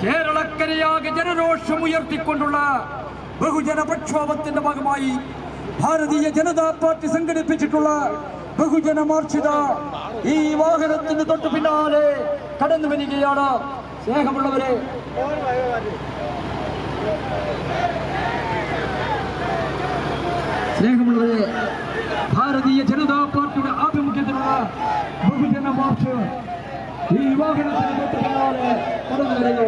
കേരളക്കരയാകെ ജനരോഷം ഉയർത്തിക്കൊണ്ടുള്ള ബഹുജന പ്രക്ഷോഭത്തിന്റെ ഭാഗമായി ഭാരതീയ ജനതാ പാർട്ടി സംഘടിപ്പിച്ചിട്ടുള്ള ബഹുജന മാർച്ചിത ഈ വാഹനത്തിന് തൊട്ടു പിന്നാലെ കടന്നു വരികയാണ് സ്നേഹമുള്ളവരെ സ്നേഹമുള്ളവരെ ഭാരതീയ ജനതാ പാർട്ടിയുടെ ആഭിമുഖ്യത്തിലുള്ള ബഹുജന മാർച്ച് ഈ വാഹനത്തിന് തൊട്ടു പിന്നാലെ കടന്നു വരുന്നു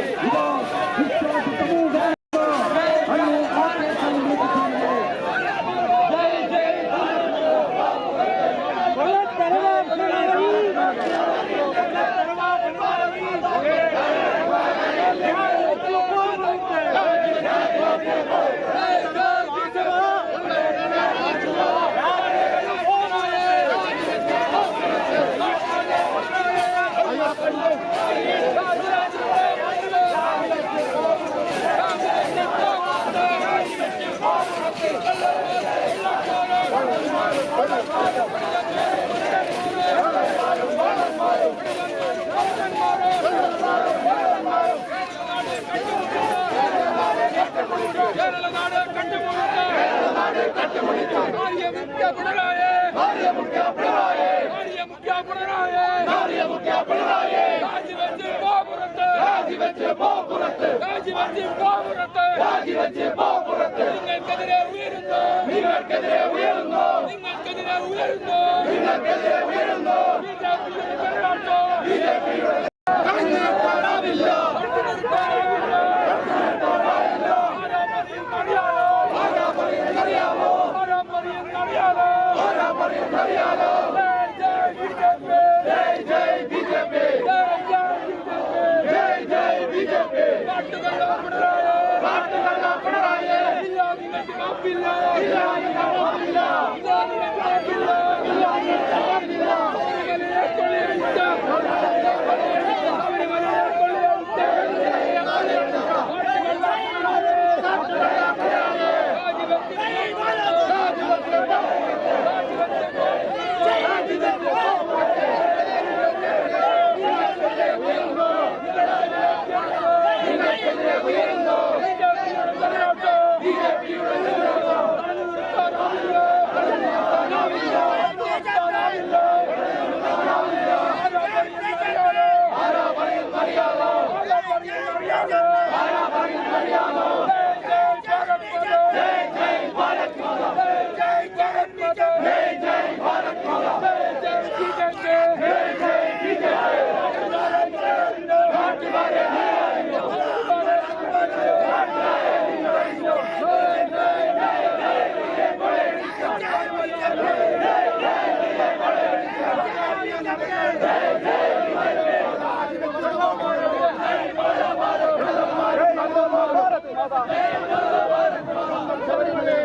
കേരളനാട് കണ്ടുമുടിച്ച ആര്യമുഖ്യ പിണറായി ആര്യമുഖ്യ പിണറായി രാജിവെച്ച് പോ പുറത്ത് രാജിവെച്ച് പോ പുറത്ത് രാജിവെച്ച് പോ പുറത്ത് നിങ്ങൾക്കെതിരെ ഉയരുന്നു നിങ്ങൾക്കെതിരെ ഉയരുന്നു നിങ്ങൾക്കെതിരെ ഉയരുന്നു നിങ്ങൾക്കെതിരെ ഉയരുന്നു ബിജെപിയുടെ We சபரிமலை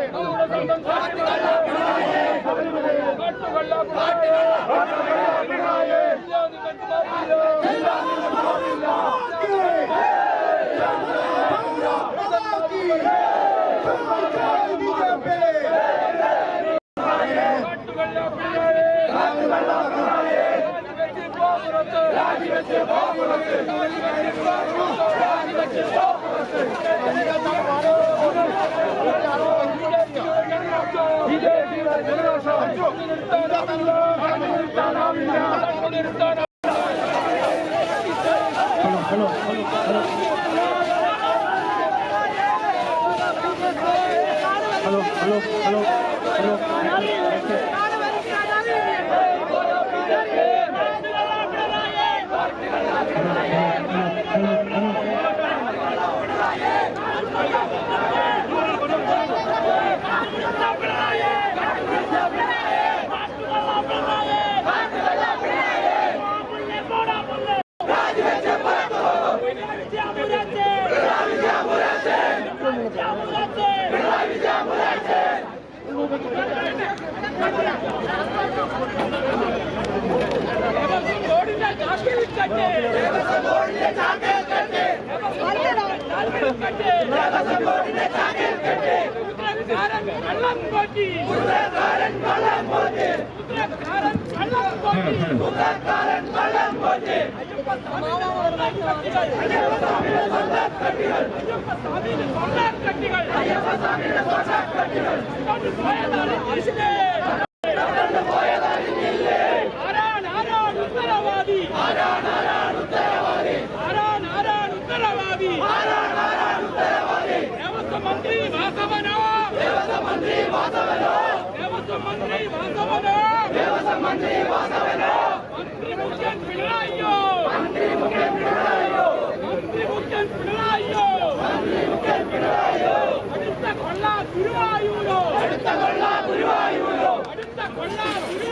കള്ളം കോട്ടി കള്ളം Ronaldo!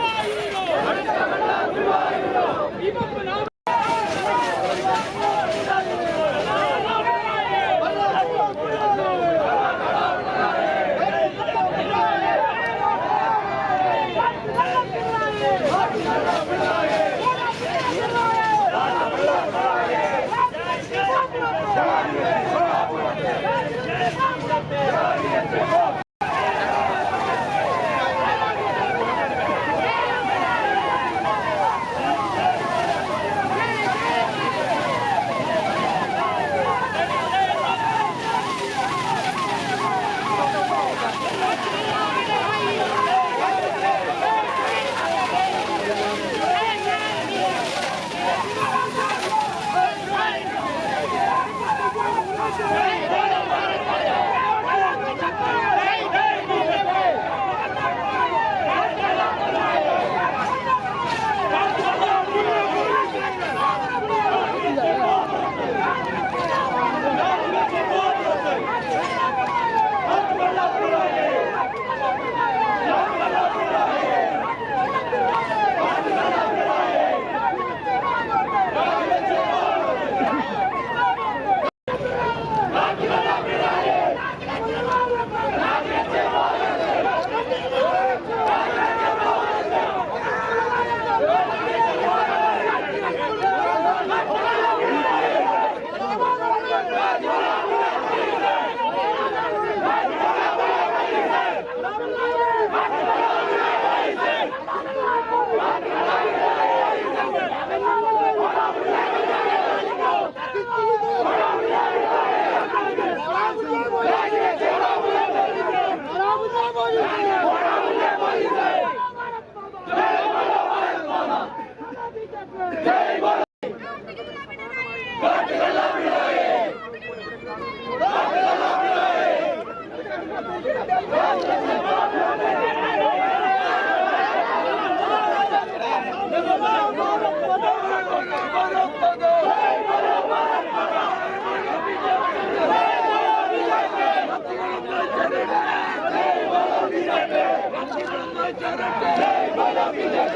भारत माता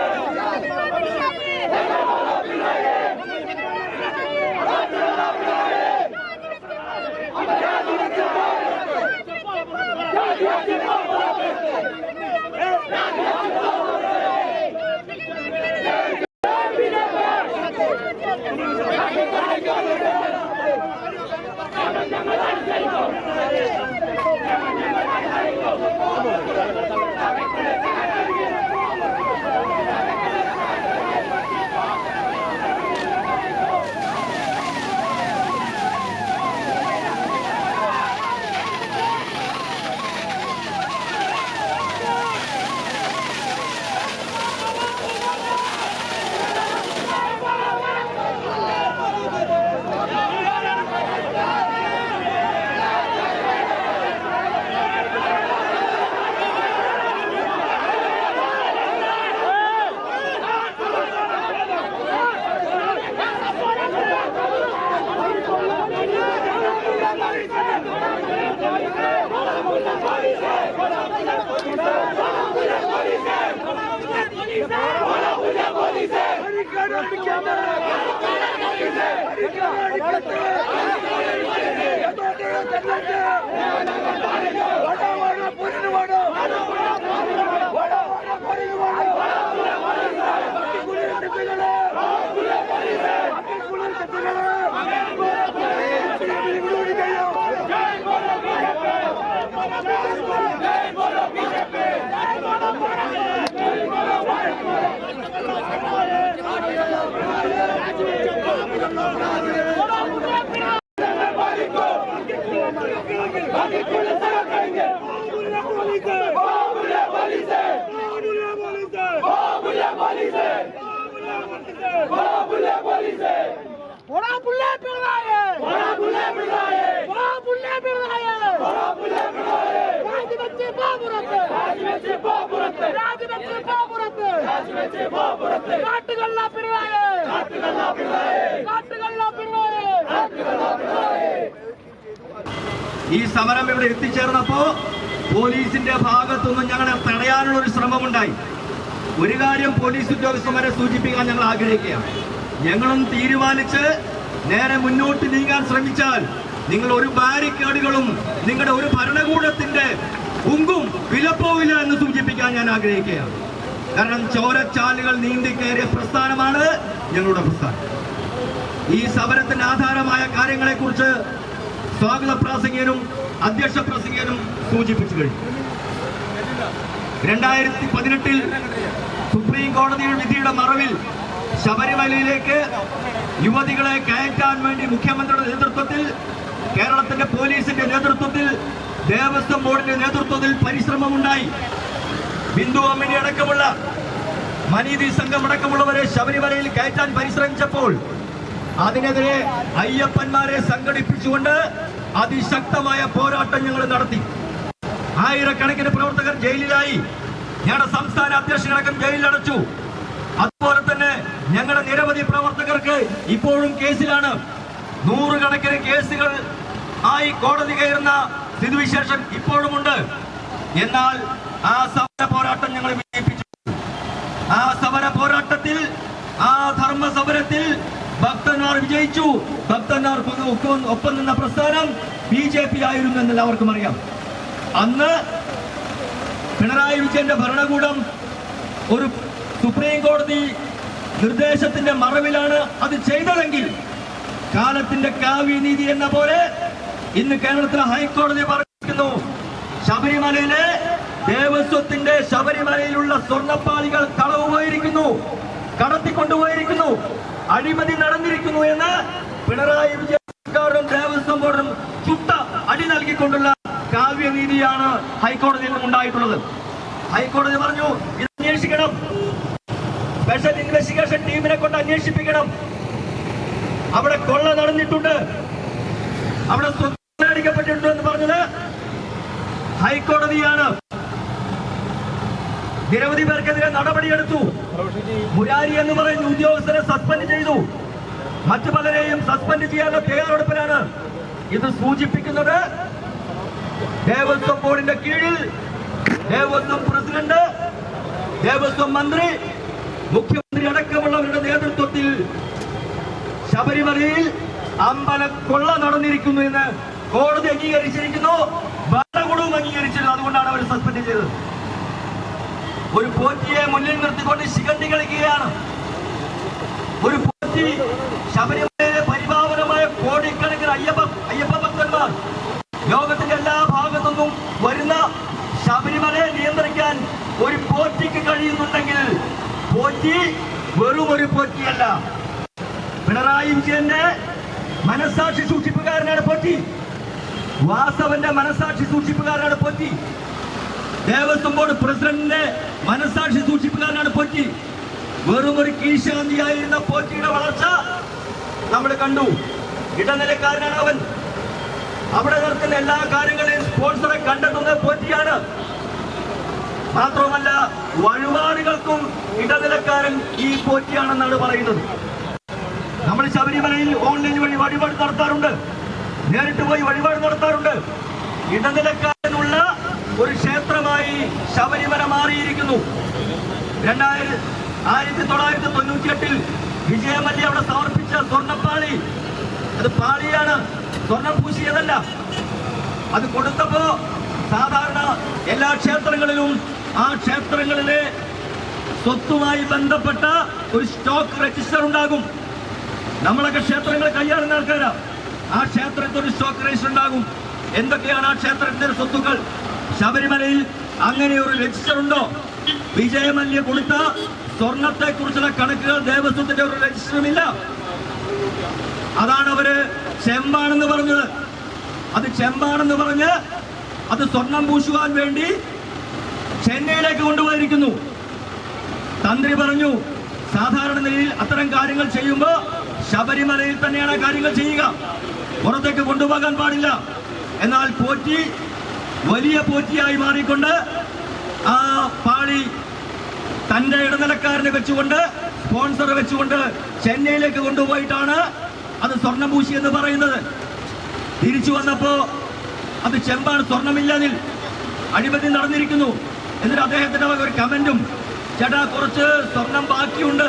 Thank you. Let's go! What up, Lepilaye? What up, Lepilaye? രാജിവെച്ച് പോപുറത്ത് രാജിവെച്ച് പോപുറത്ത് രാജിവെച്ച് പോപുറത്ത് കാട്ടുകള്ള പിണറായി. കാട്ടുകള്ള പിണറായി. കാട്ടുകള്ള പിണറായി. കാട്ടുകള്ള പിണറായി. ഈ സമരം ഇവിടെ എത്തിച്ചേർന്നപ്പോ പോലീസിന്റെ ഭാഗത്തുനിന്ന് ഞങ്ങളെ തടയാനുള്ള ഒരു ശ്രമമുണ്ടായി. ഒരു കാര്യം പോലീസ് ഉദ്യോഗസ്ഥന്മാരെ സൂചിപ്പിക്കാൻ ഞങ്ങൾ ആഗ്രഹിക്കുകയാണ്. ഞങ്ങളും തീരുമാനിച്ച് നേരെ മുന്നോട്ട് നീങ്ങാൻ ശ്രമിച്ചാൽ നിങ്ങൾ ഒരു ബാരിക്കേഡുകളും നിങ്ങളുടെ ഒരു ഭരണകൂടത്തിന്റെ ഉങ്കും വിലപ്പോവില്ല എന്ന് സൂചിപ്പിക്കാൻ ഞാൻ ആഗ്രഹിക്കുകയാണ്. കാരണം ചോരച്ചാലുകൾ നീന്തി കയറിയ പ്രസ്ഥാനമാണ് ഞങ്ങളുടെ പ്രസ്ഥാനം. ഈ സമരത്തിന് ആധാരമായ കാര്യങ്ങളെക്കുറിച്ച് സ്വാഗത പ്രാസംഗികനും അധ്യക്ഷ പ്രാസംഗികനും സൂചിപ്പിച്ചു കഴിഞ്ഞു. രണ്ടായിരത്തി പതിനെട്ടിൽ സുപ്രീം കോടതിയുടെ വിധിയുടെ മറവിൽ ശബരിമലയിലേക്ക് യുവതികളെ കയറ്റാൻ വേണ്ടി മുഖ്യമന്ത്രിയുടെ നേതൃത്വത്തിൽ കേരളത്തിന്റെ പോലീസിന്റെ നേതൃത്വത്തിൽ ദേവസ്വം ബോർഡിന്റെ നേതൃത്വത്തിൽ പരിശ്രമമുണ്ടായി. ബിന്ദു അമ്മിണി അടക്കമുള്ള മനീതി സംഘം അടക്കമുള്ളവരെ ശബരിമലയിൽ കയറ്റാൻ പരിശ്രമിച്ചപ്പോൾ അതിനെതിരെ അയ്യപ്പന്മാരെ സംഘടിപ്പിച്ചുകൊണ്ട് അതിശക്തമായ പോരാട്ടം ഞങ്ങൾ നടത്തി. ആയിരക്കണക്കിന് പ്രവർത്തകർ ജയിലിലായി. ഞങ്ങളുടെ സംസ്ഥാന അധ്യക്ഷനടക്കം ജയിലിലടച്ചു. അതുപോലെ തന്നെ ഞങ്ങളുടെ നിരവധി പ്രവർത്തകർക്ക് ഇപ്പോഴും കേസിലാണ്. നൂറുകണക്കിന് കേസുകൾ ആയി കോടതി കയറുന്ന സ്ഥിതിവിശേഷം ഇപ്പോഴുമുണ്ട്. എന്നാൽ ആ സമര പോരാട്ടം ഞങ്ങൾ വിജയിപ്പിച്ചു. ആ സമര പോരാട്ടത്തിൽ ആ ധർമ്മ സമരത്തിൽ ഭക്തന്മാർ വിജയിച്ചു. ഭക്തന്മാർ ഒപ്പം നിന്ന പ്രസ്ഥാനം ബി ജെ പി ആയിരുന്നു എന്ന് എല്ലാവർക്കും അറിയാം. അന്ന് പിണറായി വിജയന്റെ ഭരണകൂടം ഒരു സുപ്രീം കോടതി നിർദ്ദേശത്തിന്റെ മറവിലാണ് അത് ചെയ്തതെങ്കിൽ കാലത്തിന്റെ കാവ്യനീതി എന്ന പോലെ ഇന്ന് കേരളത്തിലെ ഹൈക്കോടതി പറഞ്ഞിരിക്കുന്നു ശബരിമലയിലെ ദേവസ്വത്തിന്റെ ശബരിമലയിലുള്ള സ്വർണപ്പാളികൾ കളവ് പോയിരിക്കുന്നു കടത്തിക്കൊണ്ടുപോയിരിക്കുന്നു അഴിമതി നടന്നിരിക്കുന്നു എന്ന് പിണറായി വിജയൻ സർക്കാരും ദേവസ്വം ബോർഡും ചുട്ട അടി നൽകിക്കൊണ്ടുള്ള കാവ്യനീതിയാണ് ഹൈക്കോടതിയിൽ നിന്നുണ്ടായിട്ടുള്ളത് ഹൈക്കോടതി പറഞ്ഞു ഇത് അന്വേഷിക്കണം സ്പെഷ്യൽ ഇൻവെസ്റ്റിഗേഷൻ ടീമിനെ കൊണ്ട് അന്വേഷിപ്പിക്കണം. അവിടെ കൊള്ള നടന്നിട്ടുണ്ട്. അവിടെ അടിക്കപ്പെട്ടിട്ടുണ്ട് എന്ന് പറഞ്ഞത് ഹൈക്കോടതിയാണ്. നിരവധി പേർക്കെതിരെ നടപടിയെടുത്തു. മുരാരി എന്ന് പറയുന്ന ഉദ്യോഗസ്ഥരെ സസ്പെൻഡ് ചെയ്തു. മറ്റു പലരെയും സസ്പെൻഡ് ചെയ്യാനുള്ള തയ്യാറെടുപ്പിലാണ് ഇത് സൂചിപ്പിക്കുന്നത്. ദേവസ്വം ബോർഡിന്റെ കീഴിൽ ദേവസ്വം പ്രസിഡന്റ് ദേവസ്വം മന്ത്രി മുഖ്യമന്ത്രി അടക്കമുള്ളവരുടെ നേതൃത്വത്തിൽ ശബരിമലയിൽ അമ്പലക്കൊള്ള നടന്നിരിക്കുന്നു എന്ന് കോടതി അംഗീകരിച്ചിരിക്കുന്നു ഭരണകൂടവും അംഗീകരിച്ചിരുന്നു. അതുകൊണ്ടാണ് അവർ സസ്പെൻഡ് ചെയ്തത്. ഒരു പോറ്റിയെ മുന്നിൽ നിർത്തിക്കൊണ്ട് ശിഖണ്ഡി കളിക്കുകയാണ്. ഒരു പോറ്റി ശബരിമലയിലെ പരിപാവനമായ കോടിക്കണക്കിന് അയ്യപ്പ അയ്യപ്പ ഭക്തന്മാർ ലോകത്തിന്റെ എല്ലാ ഭാഗത്തുനിന്നും വരുന്ന ശബരിമലയെ നിയന്ത്രിക്കാൻ ഒരു പോറ്റിക്ക് കഴിയുന്നുണ്ടെങ്കിൽ പോറ്റി വെറും ഒരു പോറ്റിയല്ല പിണറായി വിജയന്റെ മനസാക്ഷി സൂക്ഷിപ്പുകാരനാണ് പോറ്റി വാസവന്റെ മനസാക്ഷി സൂക്ഷിപ്പുകാരനാണ് പൊറ്റി. ദേവസ്വം ബോർഡ് പ്രസിഡന്റിന്റെ മനസാക്ഷി സൂക്ഷിപ്പുകാരനാണ് പൊറ്റി. വെറും ഒരു കീശാന്തിയായിരുന്ന പോറ്റിയുടെ വളർച്ച നമ്മൾ കണ്ടു. ഇടനിലക്കാരനാണ് അവൻ. അവിടെ നടക്കുന്ന എല്ലാ കാര്യങ്ങളെയും സ്പോൺസറെ കണ്ടെത്തുന്നത് പോറ്റിയാണ്. മാത്രമല്ല വഴിപാടുകൾക്കും ഇടനിലക്കാരൻ ഈ പോറ്റിയാണെന്നാണ് പറയുന്നത്. നമ്മൾ ശബരിമലയിൽ ഓൺലൈൻ വഴി വഴിപാട് നടത്താറുണ്ട്. നേരിട്ട് പോയി വഴിപാട് നടത്താറുണ്ട്. ഇടനിലക്കാരനുള്ള ഒരു ക്ഷേത്രമായി ശബരിമല മാറിയിരിക്കുന്നു. രണ്ടായിരത്തി ആയിരത്തി തൊള്ളായിരത്തി തൊണ്ണൂറ്റി എട്ടിൽ വിജയമല്യ അവിടെ സമർപ്പിച്ച സ്വർണപ്പാളി. അത് പാളിയാണ്. സ്വർണം പൂശിയതല്ല. അത് കൊടുത്തപ്പോ സാധാരണ എല്ലാ ക്ഷേത്രങ്ങളിലും ആ ക്ഷേത്രങ്ങളിലെ സ്വത്തുമായി ബന്ധപ്പെട്ട ഒരു സ്റ്റോക്ക് രജിസ്റ്റർ ഉണ്ടാകും. നമ്മളൊക്കെ ക്ഷേത്രങ്ങൾ കൈയാളുന്ന ആൾക്കാരാ. ആ ക്ഷേത്രത്തിൽ ഒരു സ്റ്റോക്ക് റേസ് ഉണ്ടാകും. എന്തൊക്കെയാണ് ആ ക്ഷേത്രത്തിന്റെ സ്വത്തുക്കൾ? ശബരിമലയിൽ അങ്ങനെ ഒരു രജിസ്റ്റർ ഉണ്ടോ? വിജയമല്യ കൊടുത്ത സ്വർണത്തെ കുറിച്ചുള്ള കണക്കുകൾ ദേവസ്വത്തിന്റെ ഒരു രജിസ്റ്ററും ഇല്ല. അതാണ് അവർ ചെമ്പാണെന്ന് പറഞ്ഞത്. അത് ചെമ്പാണെന്ന് പറഞ്ഞ് അത് സ്വർണം പൂശുവാൻ വേണ്ടി ചെന്നൈയിലേക്ക് കൊണ്ടുപോയിരിക്കുന്നു. തന്ത്രി പറഞ്ഞു സാധാരണ നിലയിൽ അത്തരം കാര്യങ്ങൾ ചെയ്യുമ്പോൾ ശബരിമലയിൽ തന്നെയാണ് കാര്യങ്ങൾ ചെയ്യുക. പുറത്തേക്ക് കൊണ്ടുപോകാൻ പാടില്ല. എന്നാൽ പോറ്റി വലിയ പോറ്റിയായി മാറിക്കൊണ്ട് ആ പാളി തന്റെ ഇടനിലക്കാരനെ വെച്ചുകൊണ്ട് സ്പോൺസർ വെച്ചുകൊണ്ട് ചെന്നൈയിലേക്ക് കൊണ്ടുപോയിട്ടാണ് അത് സ്വർണപൂശി എന്ന് പറയുന്നത്. തിരിച്ചു വന്നപ്പോ അത് ചെമ്പാണ് സ്വർണമില്ലതിൽ അഴിമതി നടന്നിരിക്കുന്നു എന്നിട്ട് അദ്ദേഹത്തിന്റെ ഒരു കമന്റും ചേട്ടാ കുറച്ച് സ്വർണം ബാക്കിയുണ്ട്.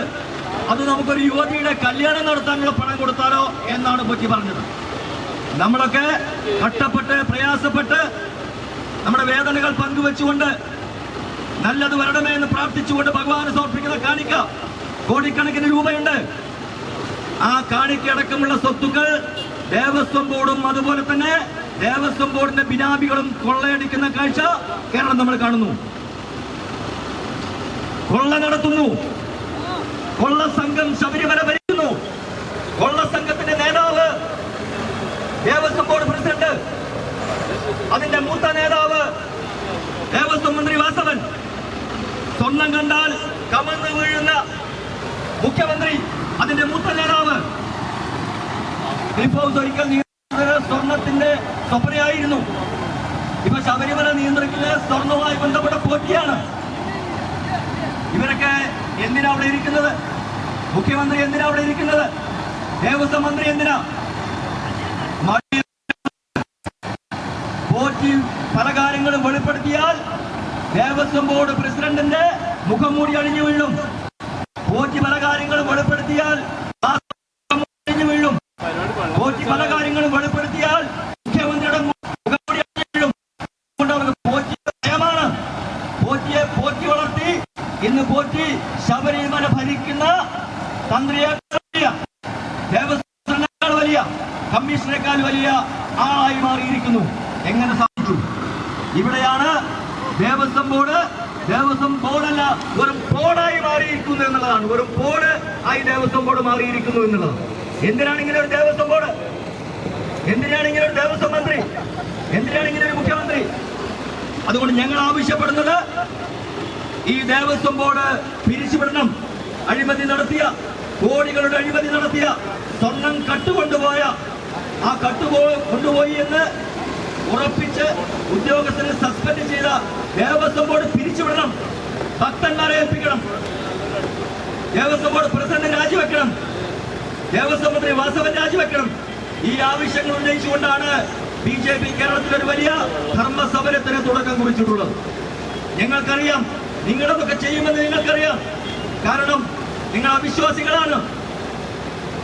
അത് നമുക്കൊരു യുവതിയുടെ കല്യാണം നടത്താനുള്ള പണം കൊടുത്താലോ? എന്നാണ് പൊറ്റി പറഞ്ഞത്. നമ്മളൊക്കെ കഷ്ടപ്പെട്ട് പ്രയാസപ്പെട്ട് നമ്മുടെ വേദനകൾ പങ്കുവെച്ചുകൊണ്ട് നല്ലത് വരണമേ എന്ന് പ്രാർത്ഥിച്ചുകൊണ്ട് ഭഗവാന് സമർപ്പിക്കുന്ന കാണിക്ക കോടിക്കണക്കിന് രൂപയുണ്ട്. ആ കാണിക്കടക്കമുള്ള സ്വത്തുക്കൾ ദേവസ്വം ബോർഡും അതുപോലെ തന്നെ ദേവസ്വം ബോർഡിന്റെ ബിനാമികളും കൊള്ളയടിക്കുന്ന കാഴ്ച കേരളം നമ്മൾ കാണുന്നു. കൊള്ള നടത്തുന്നു. കൊള്ള സംഘം ശബരിമല ഭരിക്കുന്നു. കൊള്ള സംഘത്തിന്റെ നേതാവ് ദേവസ്വം ബോർഡ് പ്രസിഡന്റ് അതിന്റെ മൂത്ത നേതാവ് ദേവസ്വം മന്ത്രി വാസവൻ സ്വർണം കണ്ടാൽ കമന്ന് വീഴുന്ന മുഖ്യമന്ത്രി അതിന്റെ മൂത്ത നേതാവ്. ക്ലിഫ് ഒരിക്കൽ സ്വർണത്തിന്റെ സ്വപ്നയായിരുന്നു. ഇപ്പൊ ശബരിമല നിയന്ത്രിക്കുന്ന സ്വർണവുമായി ബന്ധപ്പെട്ട പോറ്റിയാണ്. ഇവരൊക്കെ എന്തിനാ അവിടെ ഇരിക്കുന്നത്? മുഖ്യമന്ത്രി എന്തിനാ അവിടെ ഇരിക്കുന്നത്? ദേവസ്വം മന്ത്രി എന്തിനാ? പോറ്റി പല കാര്യങ്ങളും വെളിപ്പെടുത്തിയാൽ ദേവസ്വം ബോർഡ് പ്രസിഡന്റിന്റെ മുഖം മൂടി അണിഞ്ഞു വീഴും പോറ്റി പല കാര്യങ്ങളും വെളിപ്പെടുത്തിയാൽ ആ മുഖം അണിഞ്ഞു വീഴും പോറ്റി പല കാര്യങ്ങളും വെളിപ്പെടുത്തിയാൽ മുഖ്യമന്ത്രിയുടെ മുഖം മൂടി അണിഞ്ഞു വീഴും അതുകൊണ്ട് അവർക്ക് പോറ്റിയുടെ ഭയമാണ് പോറ്റിയെ പോറ്റി വളർത്തി ഇന്ന് പോറ്റി ശബരിമല ഭരിക്കുന്ന തന്ത്രിയേക്കാൾ വലിയ ദേവസ്വത്തിനേക്കാൾ വലിയ കമ്മീഷണറേക്കാൾ വലിയ ആളായി മാറിയിരിക്കുന്നു എങ്ങനെ സാധിച്ചു ഇവിടെയാണ് ദേവസ്വം ബോർഡ് ദേവസ്വം ബോർഡല്ല വെറും ബോർഡായി മാറിയിരിക്കുന്നു എന്നുള്ളതാണ് വെറും ബോർഡ് ആയി ദേവസ്വം ബോർഡ് മാറിയിരിക്കുന്നു എന്നുള്ളത് എന്തിനാണ് ഇങ്ങനെ ഒരു ദേവസ്വം ബോർഡ്? എന്തിനാണ് ഒരു ദേവസ്വം മന്ത്രി? എന്തിനാണ് ഇങ്ങനെ ഒരു മുഖ്യമന്ത്രി? അതുകൊണ്ട് ഞങ്ങൾ ആവശ്യപ്പെടുന്നത് ഈ ദേവസ്വം ബോർഡ് പിരിച്ചുവിടണം. അഴിമതി നടത്തിയ കോടികളുടെ അഴിമതി നടത്തിയ സ്വർണം കട്ടുകൊണ്ടുപോയ ആ കട്ടുപോ കൊണ്ടുപോയി എന്ന് ഉറപ്പിച്ച് ഉദ്യോഗസ്ഥരെ സസ്പെൻഡ് ചെയ്ത ദേവസ്വം ബോർഡ് പിരിച്ചുവിടണം. ഭക്തന്മാരെ ഏൽപ്പിക്കണം. ദേവസ്വം ബോർഡ് പ്രസിഡന്റ് രാജിവെക്കണം. ദേവസ്വം വാസവൻ രാജിവെക്കണം. ഈ ആവശ്യങ്ങൾ ഉന്നയിച്ചുകൊണ്ടാണ് ബി ജെ പി കേരളത്തിൽ ഒരു വലിയ ധർമ്മസമരത്തിന് തുടക്കം കുറിച്ചിട്ടുള്ളത്. ഞങ്ങൾക്കറിയാം നിങ്ങളതൊക്കെ ചെയ്യുമെന്ന് നിങ്ങൾക്കറിയാം. കാരണം നിങ്ങൾ അവിശ്വാസികളാണ്.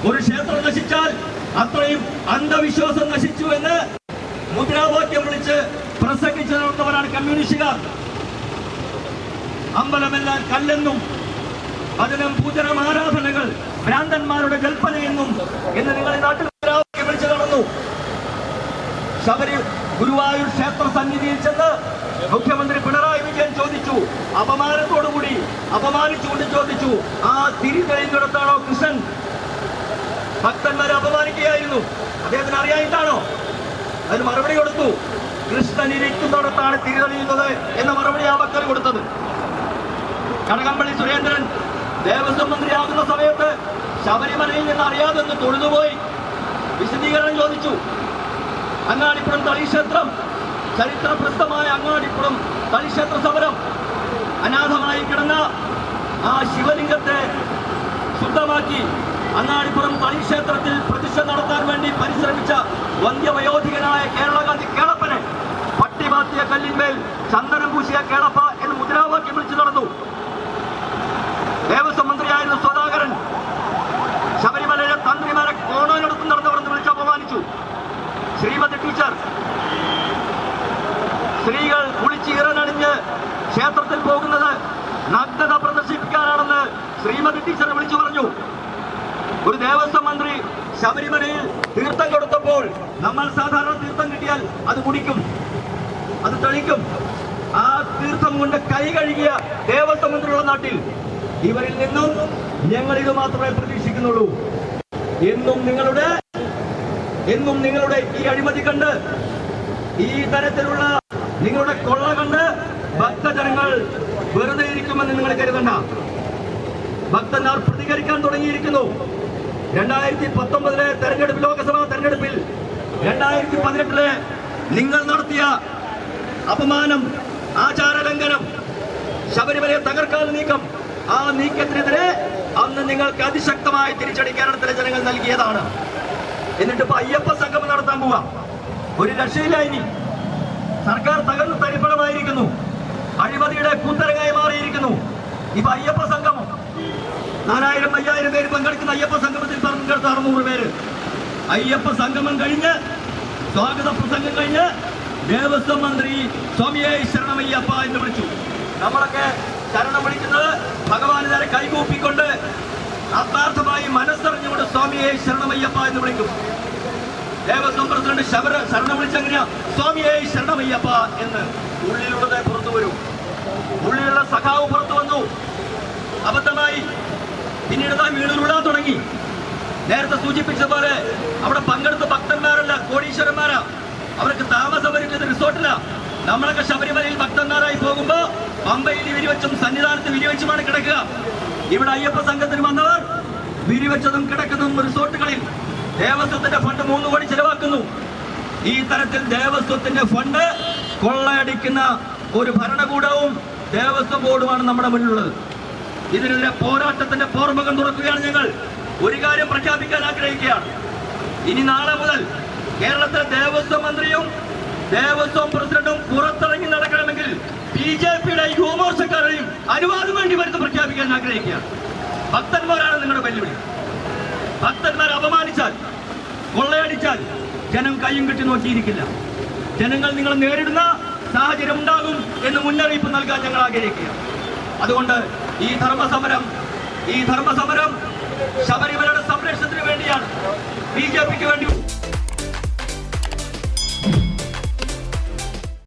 ഒരു ക്ഷേത്രം നശിച്ചാൽ അത്രയും അന്ധവിശ്വാസം നശിച്ചു എന്ന് മുദ്രാവാക്യം വിളിച്ച് പ്രസംഗിച്ചു നടന്നവരാണ് കമ്മ്യൂണിസ്റ്റുകാർ. അമ്പലമെല്ലാം കല്ലെന്നും അതിനും പൂജനം ആരാധനകൾ ഭ്രാന്തന്മാരുടെ കൽപ്പനയെന്നും എന്ന് നിങ്ങൾ ഈ നാട്ടിൽ വിളിച്ചു നടന്നു ശബരി ഗുരുവായൂർ ക്ഷേത്ര സന്നിധിയിൽ ചെന്ന് മുഖ്യമന്ത്രി പിണറായി വിജയൻ ചോദിച്ചു. അപമാനത്തോടുകൂടി അപമാനിച്ചുകൊണ്ട് ചോദിച്ചു ആ തിരി തെളിഞ്ഞിടത്താണോ കൃഷ്ണൻ? ഭക്തന്മാരെ അപമാനിക്കുകയായിരുന്നു. അദ്ദേഹത്തിന് അറിയായിട്ടാണോ അതിന് മറുപടി കൊടുത്തു. കൃഷ്ണൻ ഇരിക്കുന്നിടത്താണ് തിരി തെളിയുന്നത് എന്ന മറുപടി ആ ഭക്തർ കൊടുത്തത്. കടകംപള്ളി സുരേന്ദ്രൻ ദേവസ്വം മന്ത്രിയാകുന്ന സമയത്ത് ശബരിമലയിൽ നിന്ന് അറിയാതെ തൊഴുതുപോയി വിശദീകരണം ചോദിച്ചു. അങ്ങാടിപ്പുറം തളിക്ഷേത്രം ചരിത്ര പ്രസിദ്ധമായ അങ്ങാടിപ്പുറം തളിക്ഷേത്ര സമരം. അനാഥമായി കിടന്ന ആ ശിവലിംഗത്തെ ശുദ്ധമാക്കി അങ്ങാടിപ്പുറം തളിക്ഷേത്രത്തിൽ പ്രതിഷ്ഠ നടത്താൻ വേണ്ടി പരിശ്രമിച്ച വന്ധ്യവയോധികനായ ദേവസ്വം മന്ത്രി ശബരിമലയിൽ തീർത്ഥം കൊടുത്തപ്പോൾ നമ്മൾ സാധാരണ തീർത്ഥം കിട്ടിയാൽ അത് കുടിക്കും അത് തെളിക്കും. ആ തീർത്ഥം കൊണ്ട് കൈ കഴുകിയ ദേവസ്വം മന്ത്രിയുള്ള നാട്ടിൽ ഇവരിൽ നിന്നും ഞങ്ങൾ ഇത് മാത്രമേ പ്രതീക്ഷിക്കുന്നുള്ളൂ. എന്നും നിങ്ങളുടെ എന്നും നിങ്ങളുടെ ഈ അഴിമതി കണ്ട് ഈ തരത്തിലുള്ള നിങ്ങളുടെ കൊള്ള കണ്ട് ഭക്തജനങ്ങൾ വെറുതെ ഇരിക്കുമെന്ന് നിങ്ങൾ കരുതണ്ട. ഭക്തന്മാർ പ്രതികരിക്കാൻ തുടങ്ങിയിരിക്കുന്നു. രണ്ടായിരത്തി പത്തൊമ്പതിലെ തെരഞ്ഞെടുപ്പ് ലോക്സഭാ തെരഞ്ഞെടുപ്പിൽ രണ്ടായിരത്തി പതിനെട്ടിലെ നിങ്ങൾ നടത്തിയ അപമാനം ആചാരലംഘനം ശബരിമലയെ തകർക്കാൻ നീക്കം ആ നീക്കത്തിനെതിരെ അന്ന് നിങ്ങൾക്ക് അതിശക്തമായി തിരിച്ചടി കേരളത്തിലെ ജനങ്ങൾ നൽകിയതാണ്. എന്നിട്ട് ഇപ്പൊ അയ്യപ്പ സംഗമം നടത്താൻ പോവാം. ഒരു രക്ഷയില്ല ഇനി. സർക്കാർ തകർന്ന് തരിപ്പണമായിരിക്കുന്നു. അഴിമതിയുടെ കൂത്തരങ്ങായി മാറിയിരിക്കുന്നു. ഇപ്പൊ അയ്യപ്പ സംഗമം നാലായിരം അയ്യായിരം പേര് പങ്കെടുക്കുന്ന അയ്യപ്പ സംഗമത്തിൽ പങ്കെടുത്ത അറുന്നൂറ് പേര്. അയ്യപ്പ സംഗമം കഴിഞ്ഞ് സ്വാഗത പ്രസംഗം കഴിഞ്ഞ് ദേവസ്വം മന്ത്രി സ്വാമിയെ ശരണമയ്യപ്പ എന്ന് വിളിച്ചു. നമ്മളൊക്കെ ശരണം വിളിക്കുന്നത് ഭഗവാൻ നേരെ കൈകൂപ്പിക്കൊണ്ട് ആത്മാർത്ഥമായി മനസ്സറിഞ്ഞുകൊണ്ട് സ്വാമിയെ ശരണമയ്യപ്പ എന്ന് വിളിക്കും. ദേവസ്വം പ്രസിഡന്റ് ശബര ശരണം വിളിച്ചെങ്ങനെയാ? സ്വാമിയെ ശരണമയ്യപ്പ എന്ന്. ഉള്ളിലുള്ളത് പുറത്തു വരും. ഉള്ളിലുള്ള സഖാവ് പുറത്തു വന്നു. അബദ്ധമായി പിന്നീട് താൻ വീടുരുളാൻ തുടങ്ങി. നേരത്തെ സൂചിപ്പിച്ചതുപോലെ അവിടെ പങ്കെടുത്ത ഭക്തന്മാരല്ല കോടീശ്വരന്മാരാ. അവർക്ക് താമസം വരുന്നത് റിസോർട്ടില്ല നമ്മളൊക്കെ ശബരിമലയിൽ ഭക്തന്മാരായി പോകുമ്പോ പമ്പയിൽ വിരിവെച്ചും സന്നിധാനത്ത് വിരിവെച്ചുമാണ് കിടക്കുക. ഇവിടെ അയ്യപ്പ സംഘത്തിന് വന്നവർ വിരിവെച്ചതും കിടക്കുന്നതും റിസോർട്ടുകളിൽ. ദേവസ്വത്തിന്റെ ഫണ്ട് മൂന്ന് കോടി ചെലവാക്കുന്നു. ഈ തരത്തിൽ ദേവസ്വത്തിന്റെ ഫണ്ട് കൊള്ളയടിക്കുന്ന ഒരു ഭരണകൂടവും ദേവസ്വം ബോർഡുമാണ് നമ്മുടെ മുന്നിലുള്ളത്. ഇതിനെതിരെ പോരാട്ടത്തിന്റെ പോർമുഖം തുറക്കുകയാണ് ഞങ്ങൾ. ഒരു കാര്യം പ്രഖ്യാപിക്കാൻ ആഗ്രഹിക്കുകയാണ്. ഇനി നാളെ മുതൽ കേരളത്തിലെ ദേവസ്വം മന്ത്രിയും ദേവസ്വം പ്രസിഡന്റും പുറത്തിറങ്ങി നടക്കണമെങ്കിൽ ബി ജെ പിയുടെ യുവമോർച്ചക്കാരെയും അനുവാദം വേണ്ടി വരുന്ന പ്രഖ്യാപിക്കാൻ ആഗ്രഹിക്കുകയാണ്. ഭക്തന്മാരാണ് നിങ്ങളുടെ വെല്ലുവിളി. ഭക്തന്മാരെ അപമാനിച്ചാൽ കൊള്ളയടിച്ചാൽ ജനം കയ്യും കെട്ടി നോക്കിയിരിക്കില്ല. ജനങ്ങൾ നിങ്ങൾ നേരിടുന്ന സാഹചര്യം ഉണ്ടാകും എന്ന് മുന്നറിയിപ്പ് നൽകാൻ ഞങ്ങൾ ആഗ്രഹിക്കുക അതുകൊണ്ട് ഈ ധർമ്മസമരം ഈ ധർമ്മസമരം ശബരിമലയുടെ സംരക്ഷണത്തിന് വേണ്ടിയാണ്. ബി ജെ പിക്ക് വേണ്ടി